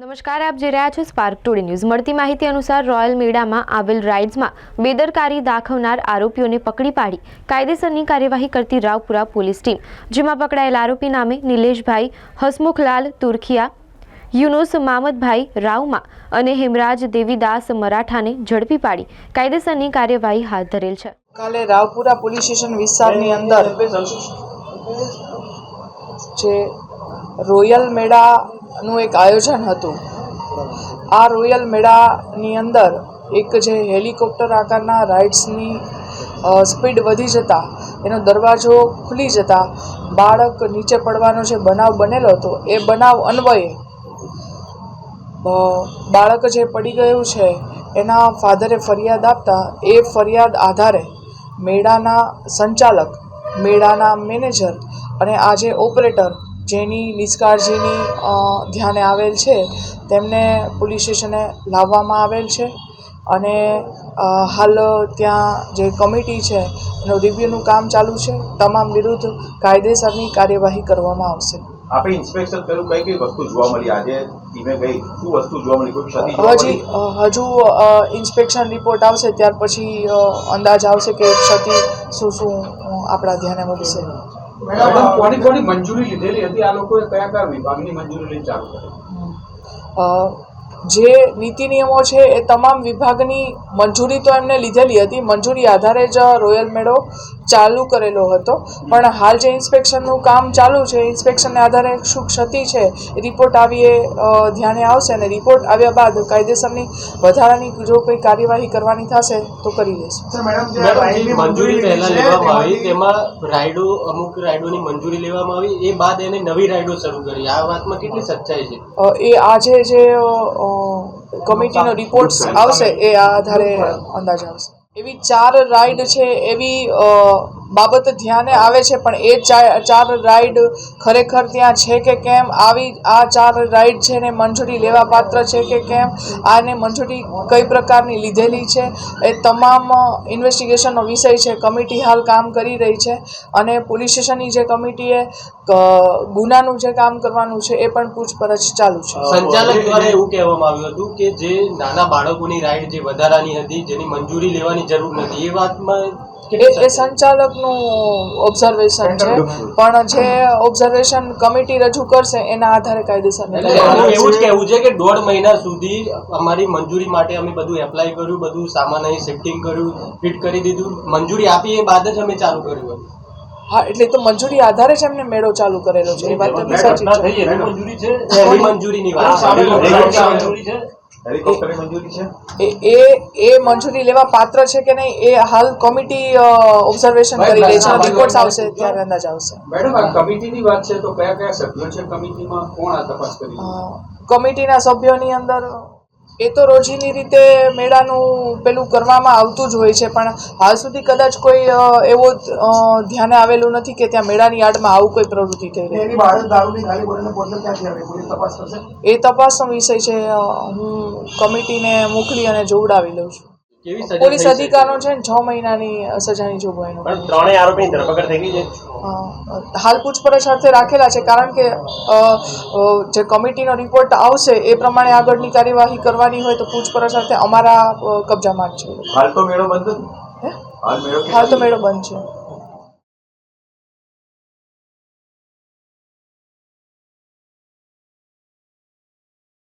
નમસ્કાર, આપ જે રહ્યા છો સ્પાર્ક ટુડે ન્યૂઝ મળતી માહિતી અનુસાર રોયલ મેળામાં આવેલ રાઇડ્સમાં બેદરકારી દાખવનાર આરોપીઓને પકડી પાડી. કાયદેસરની કાર્યવાહી કરતી રાવપુરા પોલીસ ટીમ, જેમાં પકડાયેલ આરોપી નામે નિલેશભાઈ, હસમુખલાલ તુરખિયા, યુનુસ મામદભાઈ રાવમાં અને હેમરાજ દેવીદાસ મરાઠાને ઝડપી પાડી. કાયદેસરની કાર્યવાહી હાથ ધરેલ છે. કાલે રાવપુરા પોલીસ સ્ટેશન વિસ્તારની અંદર જે રોયલ મેળાનું એક આયોજન હતું. આ રોયલ મેળાની અંદર એક જે હેલિકોપ્ટર આકારના રાઇડ્સની સ્પીડ વધી જતાં, એનો દરવાજો ખુલી જતાં, બાળક નીચે પડવાનો જે બનાવ બનેલો હતો, એ બનાવ અન્વયે બાળક જે પડી ગયું છે, એના ફાધરે ફરિયાદ આપતા, એ ફરિયાદ આધારે મેળાના સંચાલક, મેળાના મેનેજર અને આ જે ઓપરેટર જેની નિષ્કાળજીની ધ્યાને આવેલ છે તેમને પોલીસ સ્ટેશને લાવવામાં આવેલ છે અને હાલ ત્યાં જે કમિટી છે એનું રિવ્યુનું કામ ચાલુ છે. તમામ વિરુદ્ધ કાયદેસરની કાર્યવાહી કરવામાં આવશે. આપણે ઇન્સ્પેક્શન કર્યું કઈ કઈ વસ્તુ જોવા મળી? આજે ટીમે ગઈ શું વસ્તુ જોવા મળી? કોઈ ક્ષતિ હજી હજુ ઇન્સ્પેક્શન રિપોર્ટ આવશે ત્યાર પછી અંદાજ આવશે કે ક્ષતિ શું શું આપણા ધ્યાને મળશે કોની કોની મંજૂરી લીધેલી હતી? આ લોકોએ કયા કયા વિભાગની મંજૂરી લઈને ચાલુ કરી? જે નીતિ નિયમો છે એ તમામ વિભાગની મંજૂરી તો એમને લીધેલી હતી. મંજૂરી આધારે જ રોયલ મેળો ચાલુ કરેલો હતો. પણ હાલ જે ઇન્સ્પેક્શનનું કામ ચાલુ છે ઇન્સ્પેક્શનને આધારે શું ક્ષતિ છે એ રિપોર્ટ આવીએ ધ્યાને આવશે અને રિપોર્ટ આવ્યા બાદ કાયદેસરની વધારાની જો કોઈ કાર્યવાહી કરવાની થશે તો કરી લેશું મંજૂરી પહેલા લેવામાં આવી તેમાં રાઇડો અમુક રાઇડોની મંજૂરી લેવામાં આવી એ બાદ એને નવી રાઇડો શરૂ કરી. આ વાતમાં કેટલી સચ્ચાઈ છે? એ આજે જે કમિટીનો રિપોર્ટ આવશે એ આધારે અંદાજ આવશે. એવી ચાર રાઈડ છે એવી બાબત ધ્યાને આવે છે, પણ એ ચાર રાઈડ ખરેખર ત્યાં છે કે કેમ? આવી, આ ચાર રાઈડ છે ને મંજૂરી લેવા પાત્ર છે કે કેમ? આને મંજૂરી કઈ પ્રકારની લીધેલી છે? એ તમામ ઇન્વેસ્ટિગેશનનો વિષય છે, કમિટી હાલ કામ કરી રહી છે અને પોલીસ સ્ટેશનની જે કમિટીએ ગુનાનું જે કામ કરવાનું છે એ પણ પૂછપરછ ચાલુ છે. સંચાલક દ્વારા એવું કહેવામાં આવ્યું હતું કે જે નાના બાળકોની રાઇડ જે વધારાની હતી, જેની મંજૂરી લેવાની જરૂર નથી, એ વાતમાં એ સંચાલકનું ઓબ્ઝર્વેશન છે. પણ જે ઓબ્ઝર્વેશન કમિટી રજૂ કરશે એના આધારે એનું એવું જ કહેવું છે કે દોઢ મહિના સુધી અમારી મંજૂરી માટે અમે બધું એપ્લાય કર્યું બધું સામાન અહીં શિફ્ટિંગ કર્યું ફિટ કરી દીધું. મંજૂરી આપી એ બાદ જ અમે ચાલુ કર્યું હતું. હા એટલે તો મંજૂરી આધારે જ એમને મેળો ચાલુ કરેલો છે એ વાત તો સાચી છે. એની મંજૂરીની વાત. છે. મંજૂરી છે? એ એ મંજૂરી લેવા પાત્ર છે કે નહીં એ હાલ કમિટી ઓબ્ઝર્વેશન કરી રહી છે રિપોર્ટ્સ આવશે ત્યારે અંદાજ આવશે. મેડમ આ કમિટીની વાત છે તો કયા કયા સભ્યો છે કમિટીમાં કોણ આ તપાસ કરી કમિટીના સભ્યોની અંદર એ તો રોજીની રીતે મેળાનું પેલું કરવામાં આવતું જ હોય છે પણ હાલ સુધી કદાચ કોઈ એવો ધ્યાને આવેલું નથી કે ત્યાં મેળાની યાર્ડમાં આવું કોઈ પ્રવૃત્તિ થઈ રહી. એ તપાસનો વિષય છે હું કમિટીને મોકલી અને જોવડાવી લઉં છું. પોલીસ થઈ અધિકારો છે ને છ મહિનાની સજાની જોગવાઈનો પણ ત્રણેય આરોપીની ધરપકડ થઈ ગઈ છે? હાલ પૂછપરછ અર્થે રાખેલા છે કારણ કે જે કમિટીનો રિપોર્ટ આવશે એ પ્રમાણે આગળની કાર્યવાહી કરવાની હોય તો પૂછપરછ અર્થે અમારા કબજામાં જ છે હાલ તો મેળો બંધ હાલ તો મેળો બંધ છે.